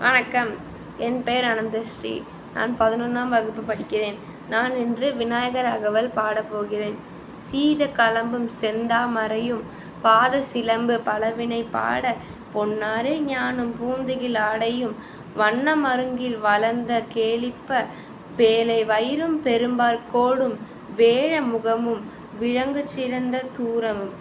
வணக்கம். என் பெயர் அனந்தஸ்ரீ. நான் பதினொன்றாம் வகுப்பு படிக்கிறேன். நான் இன்று விநாயகர் அகவல் பாடப்போகிறேன் சீத கலம்பும் செந்தாமரையும் பாத சிலம்பு பலவினை பாட பொன்னாரே ஞானம் பூந்துகில் ஆடையும் வண்ண மருங்கில் வளர்ந்த கேளிப்ப பேலை வயிறும் பெரும்பார் கோடும் வேழ முகமும் விலங்கு சிறந்த தூரமும்.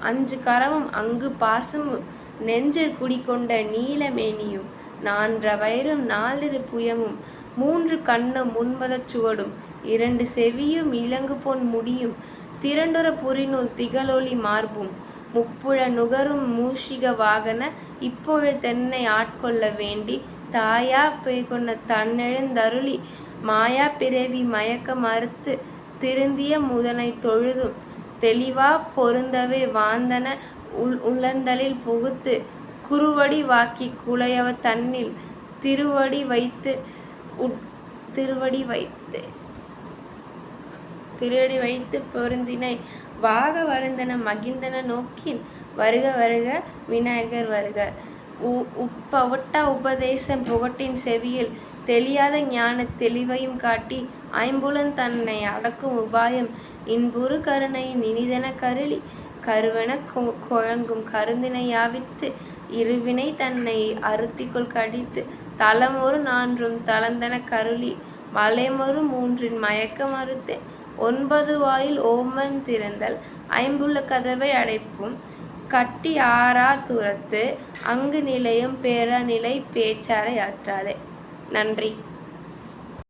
அஞ்சு கரமும் அங்கு பாசமும் நெஞ்சில் குடிகொண்ட நீலமேனியும் நான்ற வயிறும் நாலிரு புயமும் மூன்று கண்ணும் முன்மதச் சுவடும் இரண்டு செவியும் இலங்கு பொன் முடியும் திரண்டுர புரிநூல் திகழொளி மார்பும் முப்புழ நுகரும் மூஷிக வாகன இப்பொழுது தென்னை ஆட்கொள்ள வேண்டி தாயா பேய்கொண்ட தன்னெழுந்தருளி மாயா பிறவி மயக்க மறுத்து திருந்திய முதனை தொழுதும் தெளிவா பொருந்தவே வாந்தன உள் உளந்தலில் புகுத்து குருவடி வாக்கி குலையவ தன்னில் திருவடி வைத்து உட் திருவடி வைத்து திருவடி வைத்து பொருந்தினை வாக வருந்தன மகிழ்ந்தன நோக்கின் வருக வருக விநாயகர் வருக. உ- உப்ப ஒட்ட உபதேசம் புகட்டின் செவியில் தெளியாத ஞான தெளிவையும் காட்டி ஐம்புலன் தன்னை அடக்கும் உபாயம் இன்புறு கருணையின் இனிதென கருளி கருவன கு குழங்கும் கருந்தினை யாவித்து இருவினை தன்னை அறுத்திக்குள் கடித்து. தலமொரு நான்கும் தளந்தன கருளி. மலைமொரு மூன்றின் மயக்க மறுத்து. ஒன்பது வாயில் ஓமன் திறந்தல். ஐம்புள்ள கதவை அடைப்பும். கட்டி ஆறா துரத்து. அங்கு நிலையும் பேரா நிலை பேச்சாரை ஆற்றாதே. நன்றி.